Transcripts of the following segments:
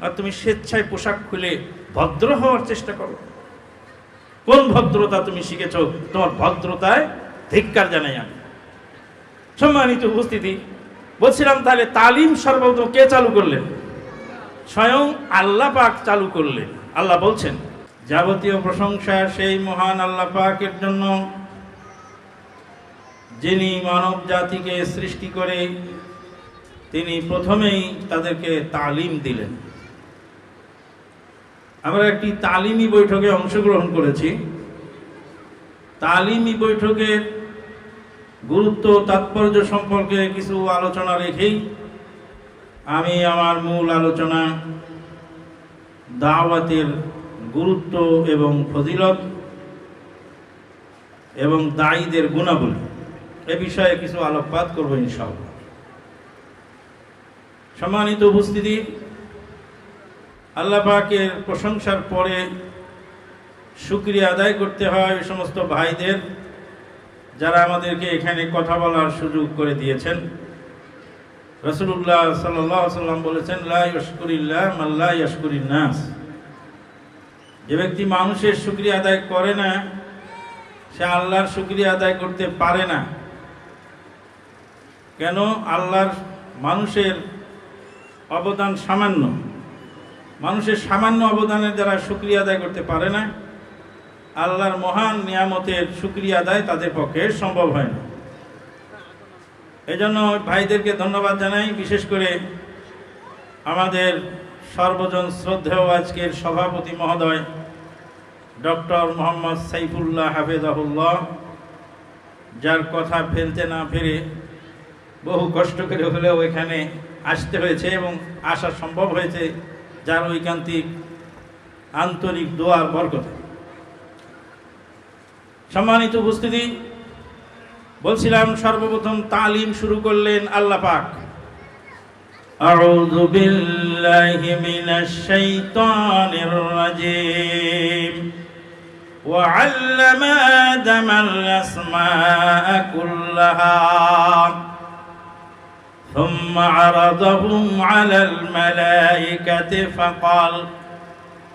আর তুমি স্বেচ্ছায় পোশাক খুলে ভদ্র হওয়ার চেষ্টা করো। কোন ভদ্রতা তুমি শিখেছ? তোমার ভদ্রতায় ধিক্কার জানাই আমি। সম্মানিত উপস্থিতি, বলছিলাম তাহলে তালিম সর্বপ্রথম কে চালু করলেন? স্বয়ং আল্লাহ পাক চালু করলেন। আল্লাহ বলছেন, যাবতীয় প্রশংসা সেই মহান আল্লাহ পাকের জন্য, যিনি মানব জাতিকে সৃষ্টি করে তিনি প্রথমেই তাদেরকে তালিম দিলেন। আমরা একটি তালিমি বৈঠকে অংশগ্রহণ করেছি। তালিমি বৈঠকের গুরুত্ব, তাৎপর্য সম্পর্কে কিছু আলোচনা রেখেই আমি আমার মূল আলোচনা, দাওয়াতের গুরুত্ব এবং ফজিলত এবং দায়ীদের গুণাবলী এ বিষয়ে কিছু আলোকপাত করব ইনশাআল্লাহ। সম্মানিত উপস্থিতি আল্লাহ পাকের প্রশংসার পরে শুক্রিয়া আদায় করতে হয় ওই সমস্ত ভাইদের যারা আমাদেরকে এখানে কথা বলার সুযোগ করে দিয়েছেন। রসুল্লাহ সাল্লাম বলেছেন মাল্লা নাস। যে ব্যক্তি মানুষের শুক্রিয়া আদায় করে না, সে আল্লাহর শুক্রিয়া আদায় করতে পারে না। কেন? আল্লাহর মানুষের অবদান সামান্য। মানুষের সামান্য অবদানের দ্বারা শুক্রিয়া আদায় করতে পারে না। আল্লাহর মহান নিয়ামতের শুক্রিয়া আদায় তাদের পক্ষে সম্ভব হয় না। এজন্য জন্য ভাইদেরকে ধন্যবাদ জানাই। বিশেষ করে আমাদের সর্বজন শ্রদ্ধেয় আজকের সভাপতি মহোদয়, ডক্টর মোহাম্মদ সাইফুল্লাহ হাফেজাহুল্লাহ, যার কথা ফেলতে না ফেরে বহু কষ্ট করে হলেও এখানে আসতে হয়েছে এবং আসা সম্ভব হয়েছে। যার ঐকান্তিক আন্তরিক দোয়ার বরকতে সম্মানিত উপস্থিতি বলছিলাম সর্বপ্রথম তালিম শুরু করলেন আল্লাহ পাক أعوذ بالله من الشيطان الرجيم وعلم آدم الأسماء كلها ثم عرضهم على الملائكة فقال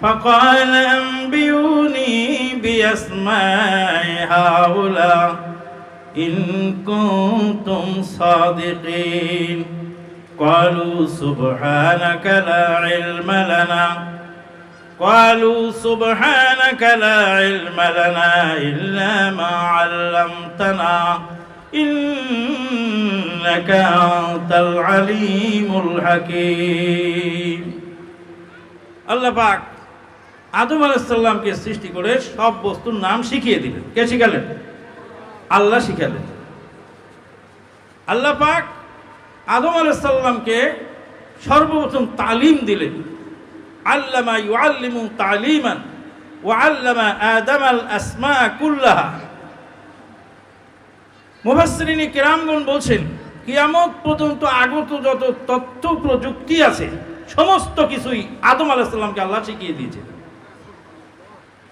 فقال أنبئوني بأسماء هؤلاء إن كنتم صادقين. قالوا سبحانك لا علم لنا. قالوا سبحانك لا علم لنا إلا ما علمتنا. إنك أنت العليم الحكيم আল্লাহ পাক আদম আলাইসাল্লামকে সৃষ্টি করে সব বস্তুর নাম শিখিয়ে দিলেন কে শিখালেন আল্লাহ শিখালেন আল্লাহ পাক আদম আলাইসাল্লামকে সর্বপ্রথম তালিম দিলেন আল্লামা ইউআল্লিমু তালিমান ওয়া আল্লামা আদম আল আসমা কুল্লাহা মুফাসসিরিনে কেরামগণ বলছেন কিয়ামত পর্যন্ত আগত যত তথ্য প্রযুক্তি আছে, সমস্ত কিছুই আদম আলাহিসাল্লামকে আল্লাহ শিখিয়ে দিয়েছে।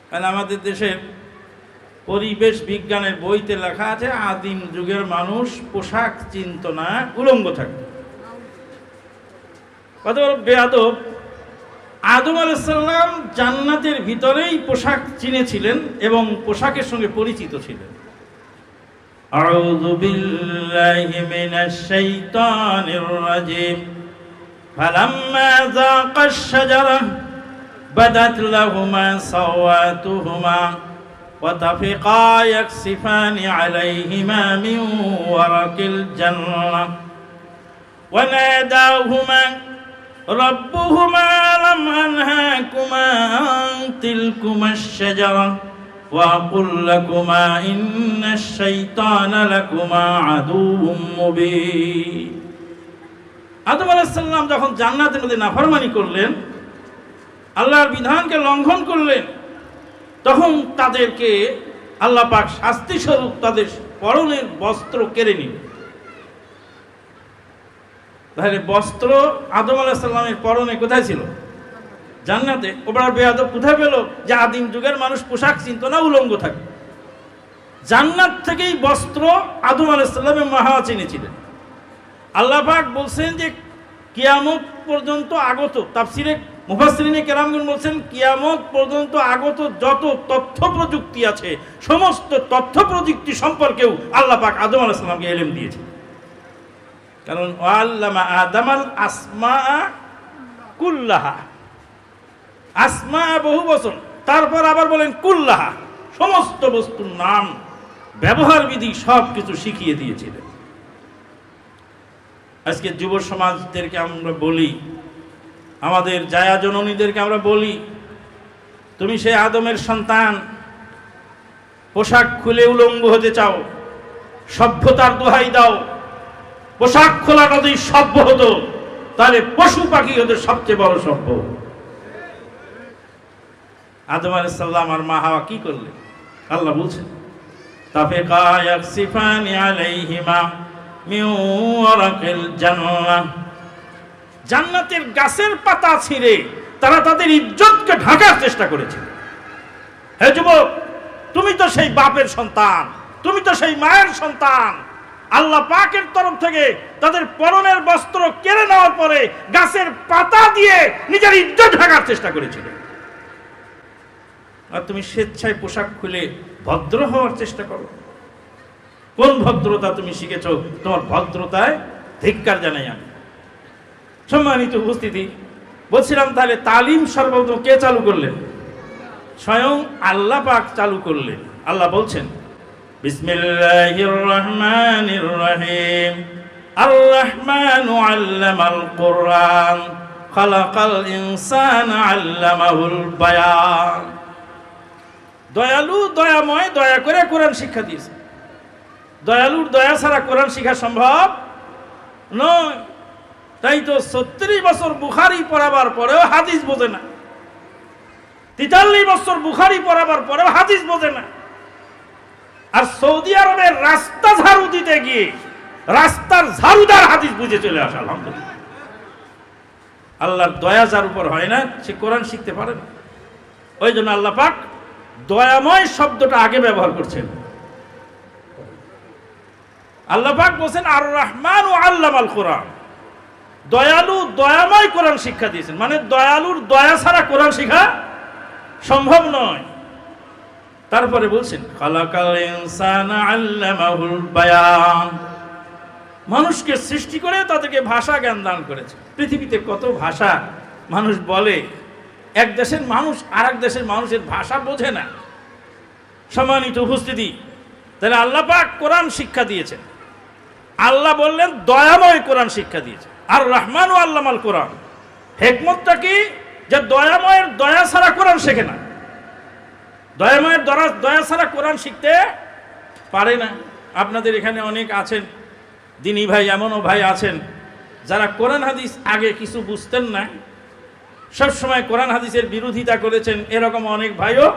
কারণ আমাদের দেশের পরিবেশ বিজ্ঞানের বইতে লেখা আছে, আদিম যুগের মানুষ পোশাক চিন্তনা উলঙ্গ থাকত কত বেয়াদব। আদম আলাইসাল্লাম জান্নাতের ভিতরেই পোশাক চিনেছিলেন এবং পোশাকের সঙ্গে পরিচিত ছিলেন। أعوذ بالله من الشيطان الرجيم. فلما ذاق الشجرة بدت لهما سواتهما وطفقا يكسفان عليهما من ورق الجنة. وناداهما ربهما لم أنهاكما عن تلكما الشجرة. وأقل لكما إن الشيطان لكما عدو مبين আদম আলাহিসাল্লাম যখন জান্নাতের মধ্যে নাফরমানি করলেন আল্লাহর বিধানকে লঙ্ঘন করলেন তখন তাদেরকে আল্লাহ পাক শাস্তি স্বরূপ তাদের পরনের বস্ত্র কেড়ে নিল তাহলে বস্ত্র আদম আলাহিসাল্লামের পরনে কোথায় ছিল জান্নাতে ওবার বেয়াদব কোথায় পেল? যে আদিম যুগের মানুষ পোশাক চিনত না উলঙ্গ থাকে। জান্নাত থেকেই বস্ত্র আদম আলাইসাল্লামের মহা চিনেছিলেন। আল্লাহ পাক বলছেন যে, কিয়ামত পর্যন্ত আগত, তাফসিরে মুফাসসিরিনে কেরামগুন বলছেন, কিয়ামত পর্যন্ত আগত যত তথ্য প্রযুক্তি আছে, সমস্ত তথ্য প্রযুক্তি সম্পর্কেও আল্লাহ পাক আদম আলাইহিস সালামকে এলেম দিয়েছে কারণ আল্লামা আদামাল আসমা কুল্লাহা। আসমা বহু বছর তারপর আবার বলেন, কুল্লাহা, সমস্ত বস্তুর নাম, ব্যবহার বিধি সব কিছু শিখিয়ে দিয়েছিলেন। আজকে যুব সমাজদেরকে আমরা বলি, আমাদের জায়া জননীদেরকে আমরা বলি, তুমি সে আদমের সন্তান, পোশাক খুলে উলঙ্গ হতে চাও, সভ্যতার দোহাই দাও, পোশাক খোলা যদি সভ্য হতো, তাহলে পশু পাখি হতো সবচেয়ে বড় সভ্য। আদম আলাইহিস সালাম আর মা হাওয়া কি করলেন আল্লাহ বলছেন, তাফিকা ইয়াকসিফানি আলাইহিমা মিন ওয়ারাকিল জান্নাহ। জান্নাতের গাছের পাতা ছিঁড়ে তারা তাদের ইজ্জতকে ঢাকার চেষ্টা করেছে। হে যুবক, তুমি তো সেই বাপের সন্তান, তুমি তো সেই মায়ের সন্তান। আল্লাহ পাকের তরফ থেকে তাদের পরনের বস্ত্র কেড়ে নেওয়ার পরে গাছের পাতা দিয়ে নিজের ইজ্জত ঢাকার চেষ্টা করেছিল। আর তুমি স্বেচ্ছায় পোশাক খুলে ভদ্র হওয়ার চেষ্টা করো। কোন ভদ্রতা তুমি শিখেছ? তোমার ভদ্রতায় ধিক্কার জানাই আমি। সম্মানিত উপস্থিতি, বলছিলাম তাহলে তালিম সর্বপ্রথম কে চালু করলেন? স্বয়ং আল্লাহ পাক চালু করলেন। আল্লাহ বলছেন, বিসমিল্লাহির রহমানির রহিম। আর রহমানু আল্লামাল কোরআন, খালাকাল ইনসানা আল্লামাহুল দয়ালু, দয়াময়, দয়া করে কোরআন শিক্ষা দিয়েছে। দয়ালুর দয়া ছাড়া কোরআন শিখা সম্ভব নয়। তাই তো ছত্রিশ বছর বুখারি পড়াবার পরেও হাদিস বোঝে না। তেতাল্লিশ বছর বুখারি পড়াবার পরেও হাদিস বোঝে না। আর সৌদি আরবের রাস্তা ঝাড়ু দিতে গিয়ে রাস্তার ঝাড়ুদার হাদিস বুঝে চলে আসা, আলহামদুলিল্লাহ। আল্লাহর দয়া যার উপর হয় না, সে কোরআন শিখতে পারে না। ওই জন্য আল্লাহ পাক দয়াময় শব্দটা আগে ব্যবহার করছেন। আল্লাহ পাক বলছেন আর রহমান ও আল্লাহ আল কোরআন। দয়ালু দয়াময় কোরআন শিক্ষা দিয়েছেন। মানে দয়ালুর দয়া ছাড়া কোরআন শিখা সম্ভব নয়। তারপরে বলছেন বায়ান। মানুষকে সৃষ্টি করে তাদেরকে ভাষা জ্ঞান দান করেছে। পৃথিবীতে কত ভাষা মানুষ বলে এক দেশের মানুষ আর এক দেশের মানুষের ভাষা বোঝে না। সম্মানিত উপস্থিতি, তাহলে আল্লাহ পাক কোরআন শিক্ষা দিয়েছেন। আল্লাহ বললেন, দয়াময় কোরআন শিক্ষা দিয়েছে আর রহমান ও আল্লামাল কোরআন। হেকমতটা কি? যে দয়াময়ের দয়া ছাড়া কোরআন শেখে না। দয়াময়ের দরা দয়া ছাড়া কোরআন শিখতে পারে না। আপনাদের এখানে অনেক আছেন, দিনী ভাই এমনও ভাই আছেন, যারা কোরআন হাদিস আগে কিছু বুঝতেন না। সবসময় কোরআন হাদিসের বিরোধিতা করেছেন, এরকম অনেক ভাইও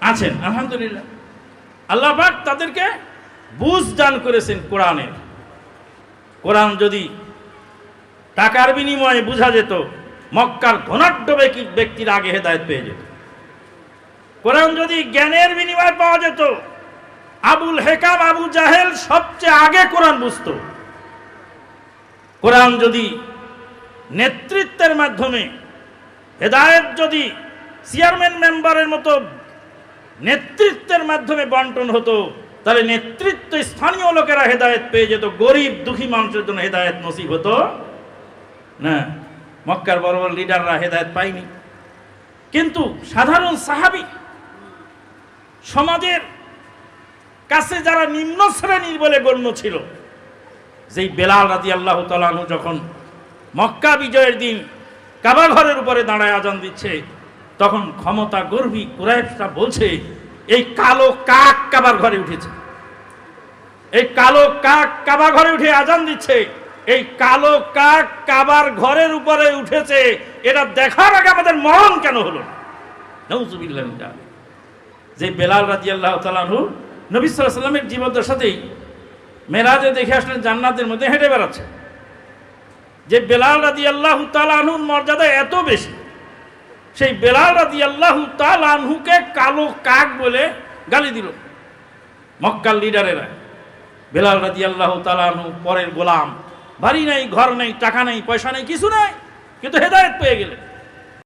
আছেন। আলহামদুলিল্লাহ। আল্লাহ পাক তাদেরকে বুঝ দান করেছেন কোরআনের। কোরআন যদি টাকার বিনিময়ে বোঝা যেত, মক্কার ধনাঢ্য ব্যক্তির আগে হেদায়ত পেয়ে যেত। কোরআন যদি জ্ঞানের বিনিময়ে পাওয়া যেত, আবুল হেকাম, আবু জাহেল সবচেয়ে আগে কোরআন বুঝত। কোরআন যদি নেতৃত্বের মাধ্যমে হেদায়েত যদি চেয়ারম্যান মেম্বারের মতো নেতৃত্বের মাধ্যমে বন্টন হতো, তাহলে নেতৃত্ব স্থানীয় লোকেরা হেদায়ত পেয়ে যেত, গরিব দুঃখী মানুষের জন্য হেদায়েত নসিব হতো। না, মক্কার বড় বড় লিডাররা হেদায়েত পায়নি। কিন্তু সাধারণ সাহাবি সমাজের কাছে যারা নিম্ন শ্রেণির বলে গণ্য ছিল, যেই বেলাল রাজি আল্লাহ তালানু যখন মক্কা বিজয়ের দিন কাবা ঘরের উপরে দাঁড়ায় আজান দিচ্ছে। তখন ক্ষমতা গর্বী কুরাইশরা বলছে, এই কালো কাক কাবার ঘরে উঠেছে। এই কালো কাক কাবা ঘরে উঠে আজান দিচ্ছে। এই কালো কাক কাবার ঘরের উপরে উঠেছে। এটা দেখার আগে আমাদের মরণ কেন হলো। যে বেলাল রাজি আল্লাহ তালাহু নবী সাল্লামের সাথেই মেরাজে দেখে আসলেন জান্নাতের মধ্যে হেঁটে বেড়াচ্ছে। যে বেলাল রাজি আল্লাহ তালাহুর মর্যাদা এত বেশি, সেই বেলাল রাজি আল্লাহ তালাহুকে কালো কাক বলে গালি দিল। মক্কাল লিডারেরা, বেলাল রাজি আল্লাহ তালাহু পরের গোলাম, বাড়ি নেই, ঘর নেই, টাকা নেই, পয়সা নেই, কিছু নেই, কিন্তু হেদায়ত পেয়ে গেলেন।